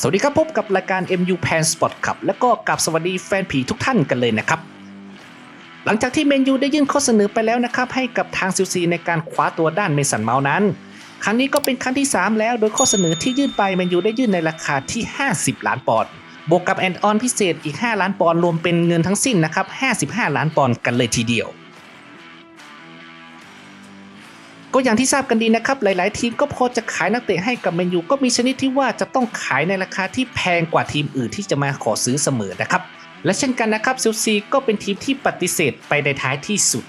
สวัสดีครับพบกับรายการ MU Pan Sport ครับแล้วก็กับสวัสดีแฟนผีทุกท่านกันเลยนะครับ หลังจากที่เมนยูได้ยื่นข้อเสนอไปแล้วนะครับ ให้กับทางซิลซีในการคว้าตัวด้านเมสันเมาส์นั้น ครั้งนี้ก็เป็นครั้งที่ 3 แล้วโดยข้อเสนอที่ยื่นไปเมนยูได้ยื่นในราคาที่ 50 ล้านปอนด์บวกกับแอนด์ออนพิเศษอีก 5 ล้านปอนด์รวมเป็นเงินทั้งสิ้นนะครับ 55 ล้านปอนด์กันเลยทีเดียว ก็อย่างที่ทราบกันดีนะครับ หลาย ๆ ทีมก็พอจะขายนักเตะให้กับแมนยูก็มีชนิดที่ว่าจะต้องขายในราคาที่แพงกว่าทีมอื่นที่จะมาขอซื้อเสมอนะครับ และเช่นกันนะครับเซลซีก็เป็นทีมที่ปฏิเสธไปในท้ายที่สุด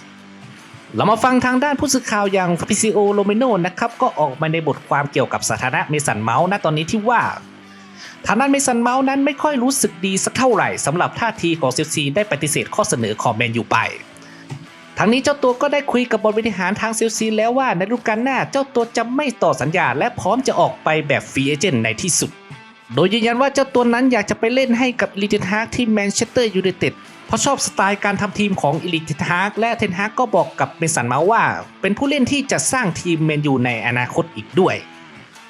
เรามาฟังทางด้านผู้สื่อข่าวอย่างฟิซิโอโรเมโนนะครับก็ออกมาในบทความเกี่ยวกับสถานะเมสันเมาส์ณตอนนี้ที่ว่าทางด้านเมสันเมาส์นั้นไม่ค่อยรู้สึกดีสักเท่าไหร่สำหรับท่าทีของเซลซีได้ปฏิเสธข้อเสนอของแมนยูไป ทั้งนี้เจ้าตัวก็ได้คุยกับบริหารทางเซลซีแล้วว่าในฤดูกาลหน้าเจ้าตัวจะไม่ต่อสัญญา และพร้อมจะออกไปแบบฟรีเอเจนต์ในที่สุด โดยยืนยันว่าเจ้าตัวนั้นอยากจะไปเล่นให้กับลิเทนฮากที่แมนเชสเตอร์ยูไนเต็ดเพราะชอบสไตล์การทำทีมของอิลิเทนฮากและเทนฮากก็บอกกับเมสันมาว่า เป็นผู้เล่นที่จะสร้างทีมแมนยูในอนาคตอีกด้วย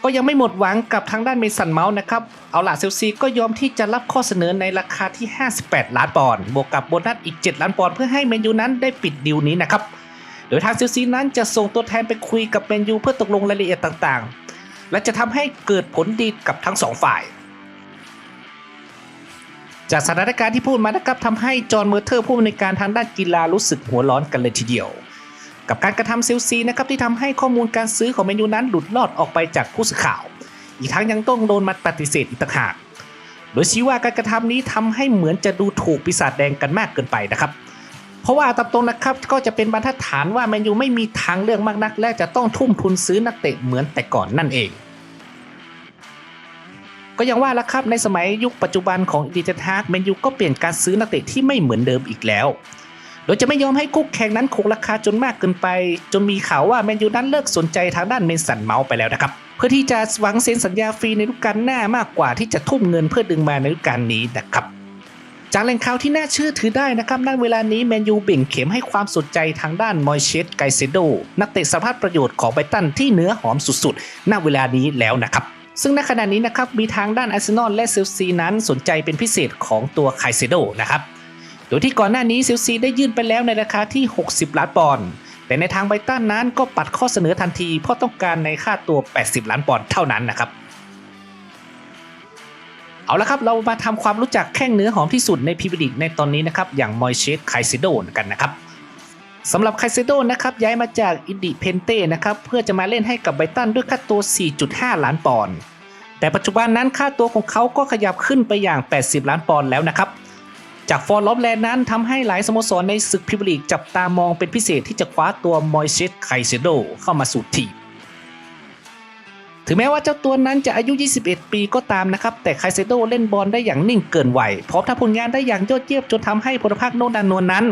ก็ยังไม่หมดหวังกับทางด้านเมสันเมาส์นะครับ เอาล่ะเซลซีก็ยอมที่จะรับข้อเสนอในราคาที่ 58 ล้านปอนด์บวกกับโบนัสอีก 7 ล้านปอนด์เพื่อให้แมนยูนั้นได้ปิดดีลนี้นะครับ โดยทางเซลซีนั้นจะส่งตัวแทนไปคุยกับแมนยูเพื่อตกลงรายละเอียดต่างๆ และจะทำให้เกิดผลดีกับทั้งสองฝ่ายจากสถานการณ์ที่พูดมานะครับทำให้จอห์นเมอร์เทอร์ผู้อำนวยการทางด้านกีฬารู้สึกหัวร้อนกันเลยทีเดียว กับการกระทำเซลซีนะครับที่ทำให้ข้อมูลการซื้อของแมนยูนั้นหลุดลอดออกไปจากผู้สื่อข่าว อีกทั้งยังต้องโดนมาปฏิเสธอีกต่างหาก โดยชี้ว่าการกระทำนี้ทำให้เหมือนจะดูถูกปีศาจแดงกันมากเกินไปนะครับ เพราะว่าตามตรงนะครับก็จะเป็นบรรทัดฐานว่าแมนยูไม่มีทางเลือกมากนัก และจะต้องทุ่มทุนซื้อนักเตะเหมือนแต่ก่อนนั่นเองก็ยังว่าละครับในสมัยยุคปัจจุบันของอีเทนฮากแมนยูก็เปลี่ยนการซื้อนักเตะที่ไม่เหมือนเดิมอีกแล้ว โดยจะไม่ยอมให้คู่แข่งนั้นคงราคาจนมากเกินไป จนมีข่าวว่าแมนยูนั้นเลิกสนใจทางด้านเมนสันเมาส์ไปแล้วนะครับ เพื่อที่จะหวังเซ็นสัญญาฟรีในฤดูกาลหน้ามากกว่าที่จะทุ่มเงินเพื่อดึงมาในฤดูกาลนี้นะครับจากแหล่งข่าวที่น่าเชื่อถือได้นะครับณเวลานี้แมนยูเบ่งเข็มให้ความสนใจทางด้านมอยเชสไกเซโด นักเตะสภาพประโยชน์ของไบตันที่เนื้อหอมสุดๆ ณเวลานี้แล้วนะครับ ซึ่งณขณะนี้นะครับมีทางด้านอาร์เซนอลและเซลซีนั้นสนใจเป็นพิเศษของตัวไคเซโดนะครับ โดยที่ก่อนหน้านี้เซลซีได้ยื่นไปแล้วในราคาที่ 60 ล้านปอนด์แต่ในทางไบตันนั้นก็ปัดข้อเสนอทันที เพราะต้องการในค่าตัว 80 ล้านปอนด์เท่านั้นนะครับ เอาละครับเรามาทำความรู้จักแข้งเนื้อหอมที่สุดในพรีเมียร์ลีกในตอนนี้นะครับ อย่างมอยเชสไคเซโดกันนะครับสำหรับไคเซโดนะครับย้ายมาจากอินดิเพนเต้นะครับเพื่อจะมาเล่นให้กับไบตันด้วยค่าตัว 4.5 ล้านปอนด์แต่ปัจจุบันนั้นค่าตัวของเขาก็ขยับขึ้นไปอย่าง 80 ล้านปอนด์แล้วนะครับ จากฟอร์ลอฟแลนด์นั้นทำให้หลายสโมสรในศึกพรีเมียร์ลีกจับตามองเป็นพิเศษที่จะคว้าตัวมอยเชสไคเซโดเข้ามาสู่ทีมถึงแม้ว่าเจ้าตัวนั้นจะอายุ 21 ปีก็ตามนะครับ แต่ไคเซโดเล่นบอลได้อย่างนิ่งเกินวัยพร้อมทำผลงานได้อย่างยอดเยี่ยมจนทำให้พลภาคโนดานนวลนั้น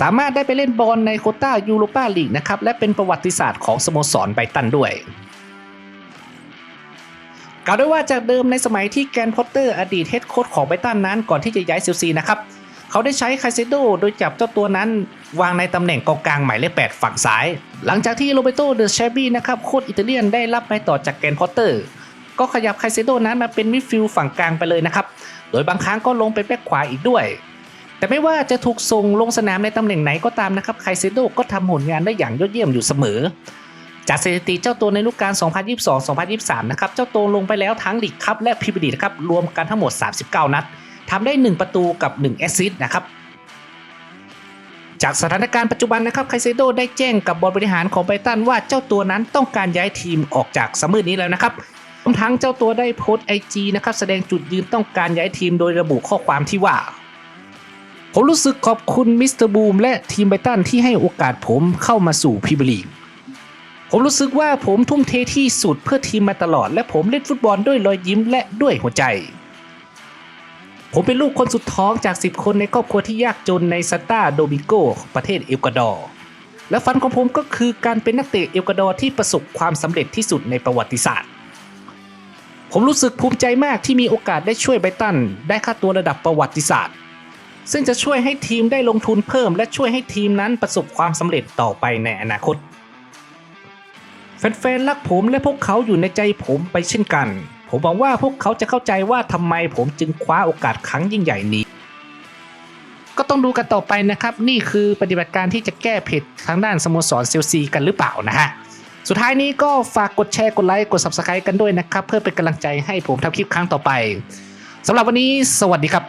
สามารถได้ไปเล่นบอลในโคต้ายูโรปาลีกนะครับ และเป็นประวัติศาสตร์ของสโมสรไบตันด้วย กล่าวได้ว่าจากเดิมในสมัยที่แกนพอตเตอร์อดีตเฮดโค้ชของไบตันนั้นก่อนที่จะย้ายเซลซีนะครับ เขาได้ใช้ไคเซโดโดยจับเจ้าตัวนั้น วางในตำแหน่งกองกลางหมายเลข8ฝั่งซ้าย หลังจากที่โรเบโตเดอเชบี้นะครับโค้ชอิตาเลียนได้รับไปต่อจากแกนพอตเตอร์ ก็ขยับไคเซโดนั้นมาเป็นมิดฟิลด์ฝั่งกลางไปเลยนะครับโดยบางครั้งก็ลงเป็นแบ็คขวาอีกด้วย แต่ไม่ว่าจะถูกส่งลงสนามในตำแหน่งไหนก็ตามนะครับไคเซโดก็ทำผลงานได้อย่างยอดเยี่ยมอยู่เสมอ จากสถิติเจ้าตัวในฤดูกาล 2022-2023 นะครับ เจ้าตัวลงไปแล้วทั้งลีกคัพและพรีเมียร์ลีกนะครับ รวมกันทั้งหมด 39 นัดทำได้ 1 ประตูกับ 1 แอสซิสต์นะครับ จากสถานการณ์ปัจจุบันนะครับไคเซโดได้แจ้งกับบอร์ดบริหารของไบตันว่าเจ้าตัวนั้นต้องการย้ายทีมออกจากซัมเมอร์นี้แล้วนะครับรวมทั้งเจ้าตัวได้โพสต์ไอจีนะครับแสดงจุดยืนต้องการย้ายทีมโดยระบุข้อความที่ว่าผมรู้สึกขอบคุณมิสเตอร์บูมและทีมไบตันที่ให้โอกาสผมเข้ามาสู่พรีเมียร์ลีก ผมรู้สึกว่าผมทุ่มเทที่สุดเพื่อทีมมาตลอด และผมเล่นฟุตบอลด้วยรอยยิ้มและด้วยหัวใจ ผมเป็นลูกคนสุดท้องจาก 10 คนในครอบครัวที่ยากจนในซาตาโดมิโกประเทศเอลกวาดอร์และฝันของผมก็คือการเป็นนักเตะเอลกวาดอร์ที่ประสบความสำเร็จที่สุดในประวัติศาสตร์ ผมรู้สึกภูมิใจมากที่มีโอกาสได้ช่วยไบตันได้ค่าตัวระดับประวัติศาสตร์ ซึ่งจะช่วยให้ทีมได้ลงทุนเพิ่ม และช่วยให้ทีมนั้นประสบความสำเร็จต่อไปในอนาคต แฟนๆรักผมและพวกเขาอยู่ในใจผมไปเช่นกัน ผมหวังว่าพวกเขาจะเข้าใจว่าทำไมผมจึงคว้าโอกาสครั้งยิ่งใหญ่นี้ ก็ต้องดูกันต่อไปนะครับ นี่คือปฏิบัติการที่จะแก้ผิดทางด้านสโมสรเซลซีกันหรือเปล่านะฮะสุดท้ายนี้ก็ฝากกดแชร์กดไลค์กด subscribe กันด้วยนะครับ เพื่อเป็นกำลังใจให้ผมทำคลิปครั้งต่อไปสำหรับวันนี้ สวัสดีครับ